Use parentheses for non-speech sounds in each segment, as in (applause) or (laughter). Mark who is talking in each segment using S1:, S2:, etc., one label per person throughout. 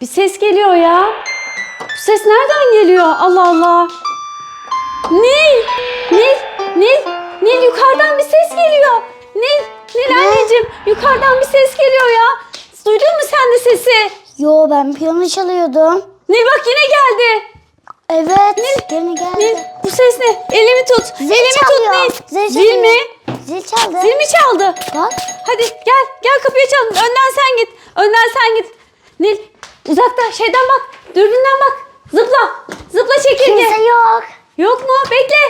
S1: Bir ses geliyor ya. Bu ses nereden geliyor? Allah Allah. Nil! Nil! Nil! Nil yukarıdan bir ses geliyor. Nil! Nil anneciğim yukarıdan bir ses geliyor ya. Duydun mu sen de sesi?
S2: Yo ben piyano çalıyordum.
S1: Nil bak yine geldi.
S2: Evet. Gene geldi.
S1: Nil bu ses ne? Elimi tut.
S2: Zil
S1: Elimi
S2: çalıyor.
S1: tut Nil.
S2: Zil
S1: Zil
S2: çalıyor.
S1: mi?
S2: Zil çaldı.
S1: Zil mi çaldı?
S2: Bak.
S1: Hadi gel gel kapıyı çal. Önden sen git. Önden sen git. Nil uzakta şeyden bak. Dürbünden bak. Zıpla. Zıpla çekirge.
S2: Kimse yok.
S1: Yok mu? Bekle.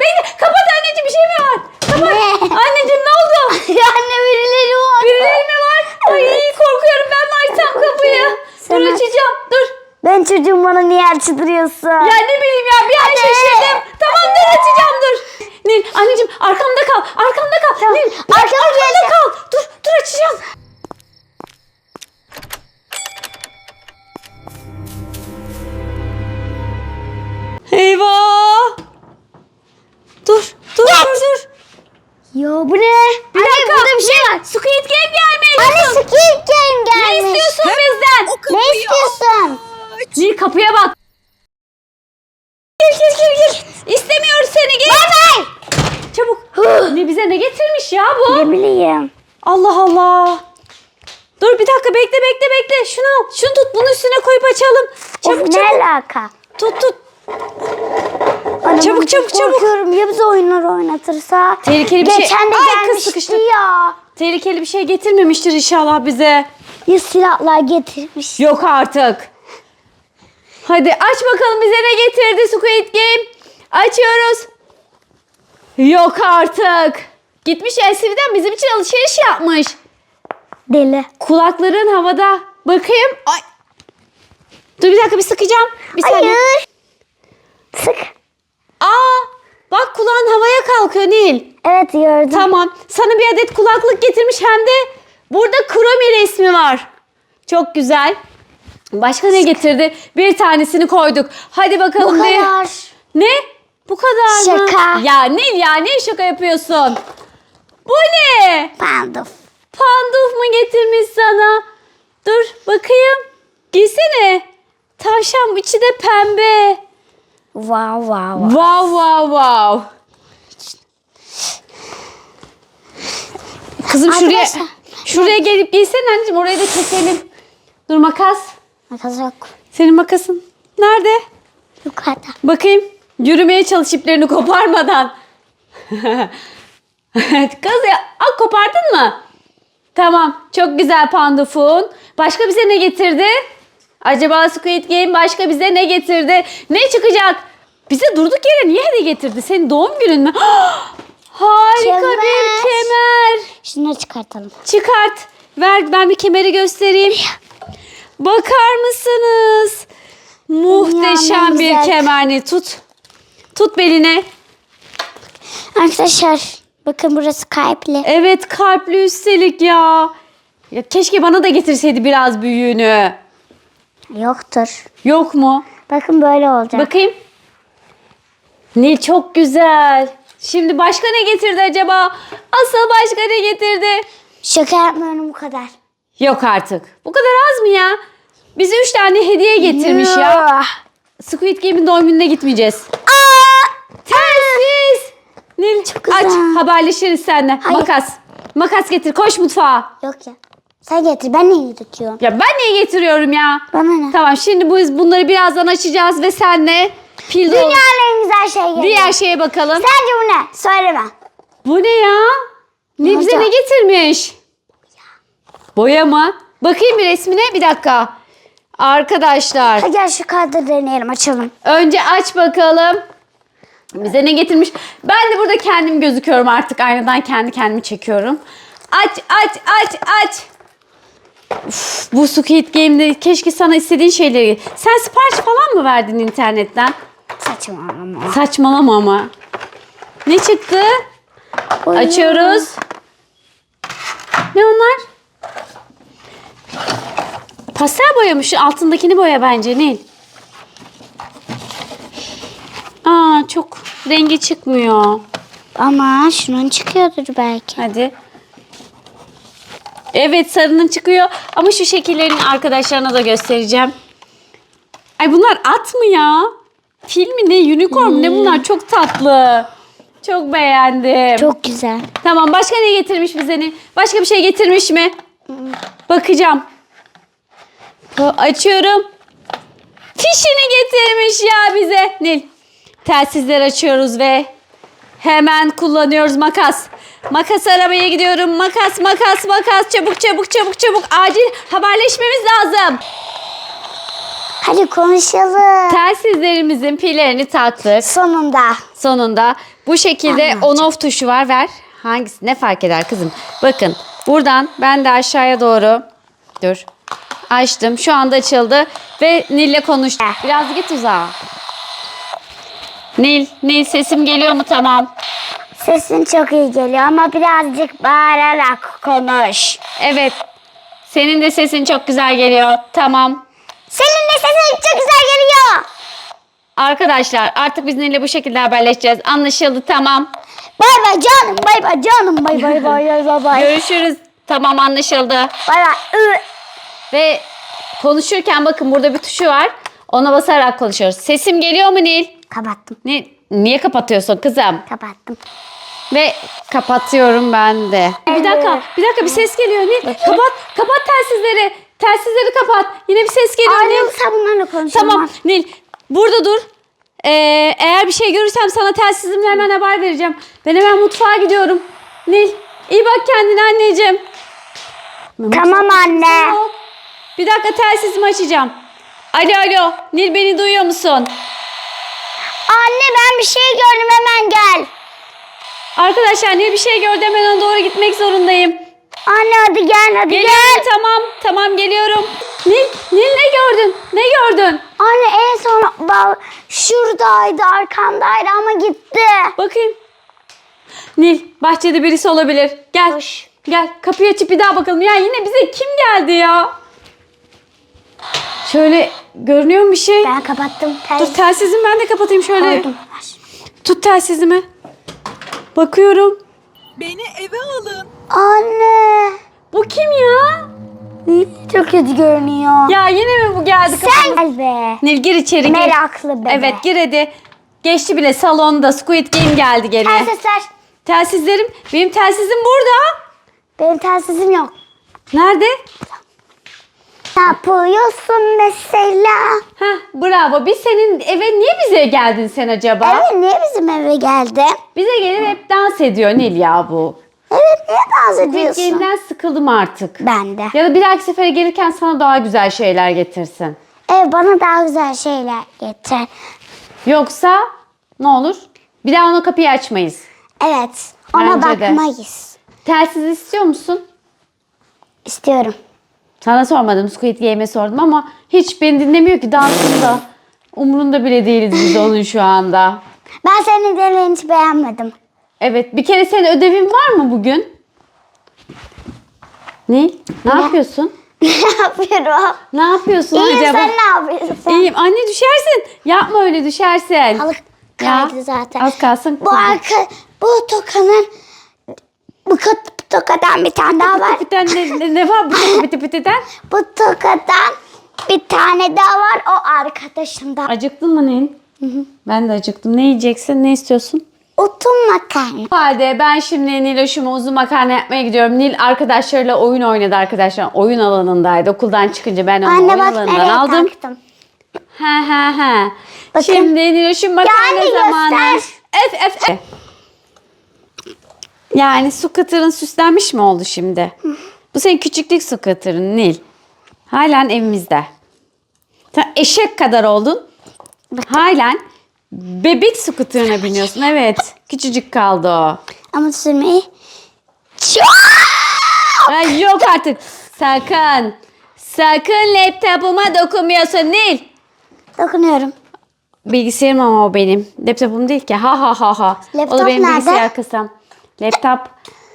S1: Bekle. Kapat anneciğim bir şey mi var? Kapat.
S2: Ne?
S1: Anneciğim ne oldu? (laughs)
S2: Anne birileri var.
S1: Birileri mi var? Ay korkuyorum ben mi açsam kapıyı?
S2: Sen
S1: dur
S2: aç.
S1: açacağım. Dur.
S2: Ben çocuğum bana niye açtırıyorsun?
S1: Ya
S2: Yo bu ne?
S1: Bir
S2: Anne
S1: dakika.
S2: burada bir şey var.
S1: Squid Game gelmeye
S2: Anne. Squid Game
S1: Ne
S2: gelmiş.
S1: istiyorsun bizden?
S2: Ne istiyorsun?
S1: Nil kapıya bak. Gir gir gir gir. İstemiyoruz seni gir.
S2: Bay
S1: Çabuk. ne bize ne getirmiş ya bu?
S2: Ne bileyim.
S1: Allah Allah. Dur bir dakika bekle bekle bekle. Şunu al. Şunu tut bunun üstüne koyup açalım. Çabuk
S2: Of,
S1: çabuk.
S2: ne alaka?
S1: Tut tut. Çabuk, çabuk,
S2: çok
S1: çabuk.
S2: Korkuyorum ya bize oyunlar oynatırsa.
S1: Tehlikeli bir şey.
S2: Geçen de
S1: Ay, kız
S2: gelmişti
S1: sıkıştı.
S2: ya.
S1: Tehlikeli bir şey getirmemiştir inşallah bize.
S2: Ya silahlar getirmiş.
S1: Yok artık. Hadi aç bakalım bize ne getirdi Squid Game. Açıyoruz. Yok artık. Gitmiş LCD'den bizim için alışveriş yapmış.
S2: Deli.
S1: Kulakların havada. Bakayım. Ay. Dur bir dakika bir sıkacağım. Bir saniye.
S2: Hayır. Sık.
S1: Aa, bak kulağın havaya kalkıyor Nil.
S2: Evet gördüm.
S1: Tamam. Sana bir adet kulaklık getirmiş hem de burada kromi resmi var. Çok güzel. Başka ne getirdi? Bir tanesini koyduk. Hadi bakalım
S2: Bu
S1: bir-
S2: kadar.
S1: Ne? Bu kadar mı?
S2: Şaka.
S1: Ya Nil ya ne şaka yapıyorsun? Bu ne?
S2: Panduf.
S1: Panduf mu getirmiş sana? Dur bakayım. Giysene. Tavşan içi de pembe.
S2: Wow wow wow.
S1: Wow wow wow. Kızım şuraya
S2: Arkadaşlar.
S1: şuraya gelip giysene anneciğim orayı da keselim. Dur makas.
S2: Makas yok.
S1: Senin makasın nerede?
S2: Yukarıda.
S1: Bakayım. Yürümeye çalış iplerini koparmadan. (laughs) Kız ya Aa, kopardın mı? Tamam. Çok güzel pandufun. Başka bize ne getirdi? Acaba Squid Game başka bize ne getirdi? Ne çıkacak? Bize durduk yere niye hediye getirdi? Senin doğum günün mü? (gasps) Harika
S2: Kemer.
S1: bir kemer.
S2: Şunu çıkartalım.
S1: Çıkart. Ver ben bir kemeri göstereyim. Bakar mısınız? Muhteşem bir
S2: güzel-
S1: kemerni tut. Tut beline.
S2: Arkadaşlar bakın burası kalpli.
S1: Evet kalpli üstelik ya. Ya keşke bana da getirseydi biraz büyüğünü.
S2: Yoktur.
S1: Yok mu?
S2: Bakın böyle olacak.
S1: Bakayım. Nil çok güzel. Şimdi başka ne getirdi acaba? Asıl başka ne getirdi?
S2: Şaka yapmıyorum bu kadar.
S1: Yok artık. Bu kadar az mı ya? Bize üç tane hediye getirmiş ya. Squid Game'in doğum gününe gitmeyeceğiz. Tersiz. Nil
S2: Çok
S1: aç
S2: güzel.
S1: haberleşiriz seninle.
S2: Hayır.
S1: Makas. Makas getir koş mutfağa.
S2: Yok ya. Sen getir ben neyi tutuyorum?
S1: Ya ben niye getiriyorum ya?
S2: Bana ne?
S1: Tamam şimdi bu bunları birazdan açacağız ve senle pil dolu.
S2: Dünyanın en güzel şey geliyor.
S1: Diğer şeye bakalım.
S2: Sence bu ne? Söyleme.
S1: Bu ne ya? Ne bize
S2: Boya.
S1: ne getirmiş? Boya mı? Bakayım bir resmine bir dakika. Arkadaşlar
S2: Hadi gel şu kağıdı deneyelim açalım.
S1: önce aç bakalım. Bize ne getirmiş? Ben de burada kendim gözüküyorum artık aynadan kendi kendimi çekiyorum. Aç aç aç aç. Uf, bu Squid Game'de keşke sana istediğin şeyleri... Sen sipariş falan mı verdin internetten?
S2: Saçmalama.
S1: Saçmalama ama. Ne çıktı?
S2: Boya.
S1: Açıyoruz. Ne onlar? Pastel boyamış. Altındakini boya bence Nil. Aa çok rengi çıkmıyor.
S2: Ama şunun çıkıyordur belki.
S1: Hadi. Evet sarının çıkıyor ama şu şekillerin arkadaşlarına da göstereceğim. Ay bunlar at mı ya? Fil mi ne? Unicorn mu ne bunlar? Çok tatlı. Çok beğendim.
S2: Çok güzel.
S1: Tamam başka ne getirmiş bize ne? Başka bir şey getirmiş mi? Bakacağım. Açıyorum. Fişini getirmiş ya bize. Nil. Telsizleri açıyoruz ve hemen kullanıyoruz makas. Makas aramaya gidiyorum. Makas makas makas çabuk çabuk çabuk çabuk acil haberleşmemiz lazım.
S2: Hadi konuşalım.
S1: Telsizlerimizin pillerini taktık.
S2: Sonunda.
S1: Sonunda bu şekilde on off tuşu var. Ver. Hangisi? Ne fark eder kızım? Bakın buradan ben de aşağıya doğru dur. Açtım. Şu anda açıldı ve Nil'le konuştum. Biraz git uzağa. Nil, Nil sesim geliyor mu? Tamam.
S2: Sesin çok iyi geliyor ama birazcık bağırarak konuş.
S1: Evet. Senin de sesin çok güzel geliyor. Tamam.
S2: Senin de sesin çok güzel geliyor.
S1: Arkadaşlar artık biz Nil'le bu şekilde haberleşeceğiz. Anlaşıldı tamam.
S2: Bay bay canım, bay bay canım, bay bay bay bay bay bay.
S1: Görüşürüz. Tamam anlaşıldı.
S2: Bay bay.
S1: Ve konuşurken bakın burada bir tuşu var. Ona basarak konuşuyoruz. Sesim geliyor mu Nil?
S2: Kapattım,
S1: Ne, niye kapatıyorsun kızım?
S2: kapattım.
S1: Ve kapatıyorum ben de. Bir dakika, bir dakika bir ses geliyor Nil. Kapat, kapat telsizleri. Telsizleri kapat. Yine bir ses geliyor Nil.
S2: Ayrılsa bunlarla konuşalım.
S1: Tamam Nil, burada dur. Ee, eğer bir şey görürsem sana telsizimle hemen haber vereceğim. Ben hemen mutfağa gidiyorum. Nil, iyi bak kendine anneciğim.
S2: Tamam anne.
S1: Bir dakika telsizimi açacağım. Alo alo. Nil beni duyuyor musun?
S2: Anne ben bir şey gördüm hemen gel.
S1: Arkadaşlar Nil bir şey gördü hemen ona doğru gitmek zorundayım.
S2: Anne hadi gel hadi
S1: Geliyorum
S2: gel.
S1: tamam. Tamam geliyorum. Nil, Nil ne gördün? Ne gördün?
S2: Anne en son bak şuradaydı arkamdaydı ama gitti.
S1: Bakayım. Nil bahçede birisi olabilir. Gel.
S2: Koş.
S1: Gel kapıyı açıp bir daha bakalım. Ya yine bize kim geldi ya? Şöyle görünüyor mu bir şey?
S2: Ben kapattım.
S1: Dur telsizimi ben de kapatayım şöyle.
S2: Koydum.
S1: Tut telsizimi. Bakıyorum.
S3: Beni eve alın.
S2: Anne.
S1: Bu kim ya?
S2: Çok kötü görünüyor.
S1: Ya yine mi bu geldi
S2: Sen
S1: kafama?
S2: gel be.
S1: Nil gir içeri gir.
S2: Meraklı bebe.
S1: Evet gir hadi. Geçti bile salonda Squid Game geldi gene.
S2: Telsizler.
S1: Telsizlerim. Benim telsizim burada.
S2: Benim telsizim yok.
S1: Nerede?
S2: Yapıyorsun mesela?
S1: Heh bravo. Biz senin eve niye bize geldin sen acaba?
S2: Evet niye bizim eve geldi?
S1: Bize gelip hep dans ediyor Nil ya bu.
S2: Evet niye dans ediyorsun?
S1: Game'den sıkıldım artık.
S2: Ben de.
S1: Ya da bir dahaki sefere gelirken sana daha güzel şeyler getirsin.
S2: Evet bana daha güzel şeyler getir.
S1: Yoksa ne olur? Bir daha ona kapıyı açmayız.
S2: Evet ona
S1: Bence de.
S2: bakmayız.
S1: Telsiz istiyor musun?
S2: İstiyorum.
S1: Sana sormadım Squid Game'e sordum ama hiç beni dinlemiyor ki dansında. Umurunda bile değiliz biz (laughs) onun şu anda.
S2: Ben senin dediğini hiç beğenmedim.
S1: Evet bir kere senin ödevin var mı bugün? Ne? Ne yapıyorsun? (laughs)
S2: ne yapıyorum?
S1: Ne yapıyorsun
S2: İyiyim
S1: acaba?
S2: sen ne yapıyorsun?
S1: İyiyim. Anne düşersin. Yapma öyle düşersin.
S2: Halık kaydı zaten.
S1: Az kalsın.
S2: Bu arka, bu tokanın bu kat- tokadan bir tane daha var.
S1: Bir tane ne, ne, var bu piti pitiden? (laughs)
S2: Bu tokadan bir tane daha var o arkadaşımdan.
S1: Acıktın mı Nil? Ben de acıktım. Ne yiyeceksin? Ne istiyorsun?
S2: Otun makarna.
S1: O halde ben şimdi Niloş'uma uzun makarna yapmaya gidiyorum. Nil arkadaşlarıyla oyun oynadı arkadaşlar. Oyun alanındaydı. Okuldan çıkınca ben onu oyun
S2: Anne bak
S1: alanından aldım.
S2: taktım.
S1: Ha ha ha.
S2: Bakın.
S1: Şimdi Niloş'un makarna
S2: Yani
S1: zamanı.
S2: göster.
S1: Ef ef ef. Yani su kıtırın süslenmiş mi oldu şimdi? Bu senin küçüklük su kıtırın Nil. Halen evimizde. Sen eşek kadar oldun. Halen bebek su kıtırına biniyorsun. Evet. Küçücük kaldı o.
S2: Ama sürmeyi çok
S1: Ay yok artık. Sakın. Sakın laptopuma dokunmuyorsun Nil.
S2: dokunuyorum.
S1: Bilgisayarım ama o benim. Laptopum değil ki. Ha ha ha ha. o
S2: Laptop
S1: da benim
S2: nerede?
S1: bilgisayar kısam. Laptop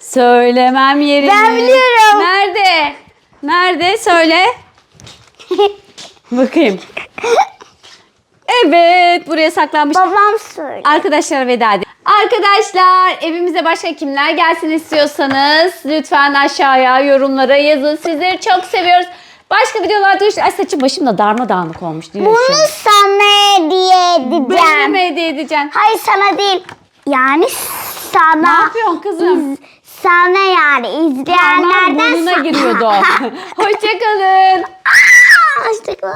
S1: söylemem yerini.
S2: Ben biliyorum.
S1: Nerede? Nerede? Söyle. Bakayım. Evet buraya saklanmış.
S2: Babam söyle.
S1: Arkadaşlara veda edin. Arkadaşlar evimize başka kimler gelsin istiyorsanız lütfen aşağıya yorumlara yazın. Sizleri çok seviyoruz. Başka videolarda görüşürüz. Ay saçım başım da darmadağınık olmuş. Şu
S2: Bunu
S1: an?
S2: sana hediye
S1: Benim
S2: edeceğim.
S1: mi hediye edeceksin?
S2: Hayır sana değil. Yani sana.
S1: Ne yapıyorsun kızım?
S2: İz- sana yani
S1: Parmağım
S2: izleyenlerden
S1: burnuna
S2: sa-
S1: giriyordu. (laughs) Hoşçakalın.
S2: Aa, Hoşçakalın.